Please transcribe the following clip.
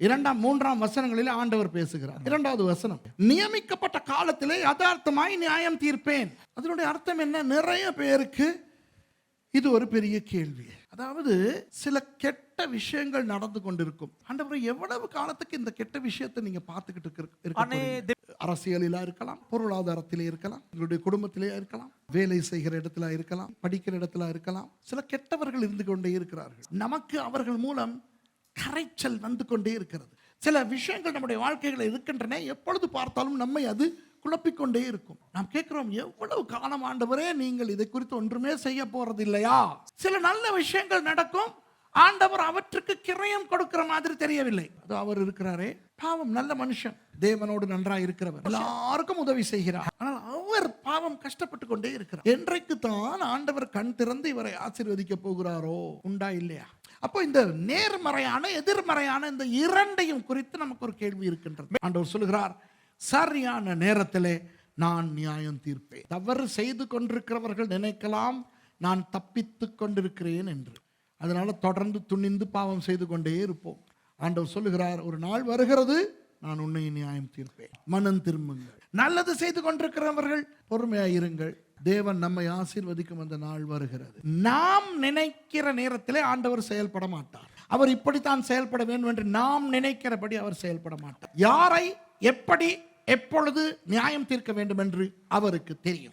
இரண்டாம் மூன்றாம் வசனங்களில் ஆண்டவர் பேசுகிறார். இரண்டாவது வசனம் நியமிக்கப்பட்ட காலத்திலே யதார்த்தமாய் நியாயம் தீர்ப்பேன். அதனுடைய அர்த்தம் என்ன? நிறைய பேருக்கு இது ஒரு பெரிய கேள்வி. அதாவது சில கெட்ட விஷயங்கள் நடந்து கொண்டிருக்கும். ஆண்டவரை எவ்வளவு காலத்துக்கு இந்த கெட்ட விஷயத்தை நீங்க பார்த்துக்கிட்டு இருக்க-? அரசியலிலா இருக்கலாம் பொருளாதாரத்திலே இருக்கலாம் உங்களுடைய குடும்பத்திலே இருக்கலாம் வேலை செய்கிற இடத்துல இருக்கலாம் படிக்கிற இடத்துல இருக்கலாம் சில கெட்டவர்கள் இருந்து கொண்டே இருக்கிறார்கள். நமக்கு அவர்கள் மூலம் கரைச்சல் வந்து கொண்டே இருக்கிறது. சில விஷயங்கள் நம்முடைய வாழ்க்கைகளை இருக்கின்றன. எப்பொழுது பார்த்தாலும் நம்மை அது குழப்பிக்கொண்டே இருக்கும். நாம் கேட்கிறோம் எவ்வளவு காலம் ஆண்டவரே நீங்கள் இதை குறித்து ஒன்றுமே செய்ய போறது இல்லையா சில நல்ல விஷயங்கள் நடக்கும். ஆண்டவர் அவற்றுக்கு கிரயம் கொடுக்கிற மாதிரி தெரியவில்லை. அது அவர் இருக்கிறாரே. பாவம் நல்ல மனுஷன். தேவனோடு நன்றாக இருக்கிறவர். எல்லாருக்கும் உதவி செய்கிறார். ஆனால் அவர் பாவம் கஷ்டப்பட்டு கொண்டே இருக்கிறார். என்றைக்கு தான் ஆண்டவர் கண் திறந்து இவரை ஆசீர்வதிக்க போகிறாரோ? உண்டா இல்லையா? அப்போ இந்த நேர்மறையான எதிர்மறையான இந்த இரண்டையும் குறித்து நமக்கு ஒரு கேள்வி இருக்கின்றது. ஆண்டவர் சொல்லுகிறார் சரியான நேரத்திலே நான் நியாயம் தீர்ப்பேன். தவறு செய்து கொண்டிருக்கிறவர்கள் நினைக்கலாம் நான் தப்பித்து கொண்டிருக்கிறேன் என்று. அதனால் தொடர்ந்து துணிந்து பாவம் செய்து கொண்டே இருப்போம். ஆண்டவர் சொல்லுகிறார் ஒரு நாள் வருகிறது நான் உன்னை நியாயம் தீர்ப்பேன். மனம் திரும்புங்கள். நல்லது செய்து கொண்டிருக்கிறவர்கள் பொறுமையாக இருங்கள். தேவன் நம்மை ஆசீர்வதிக்கும் அந்த நாள் வருகிறது. நாம் நினைக்கிற நேரத்திலே ஆண்டவர் செயல்பட மாட்டார். அவர் இப்படித்தான் செயல்பட வேண்டும் என்று நாம் நினைக்கிறபடி அவர் செயல்பட மாட்டார். யாரை எப்படி எப்பொழுது நியாயம் தீர்க்க வேண்டும் என்று அவருக்கு தெரியும்.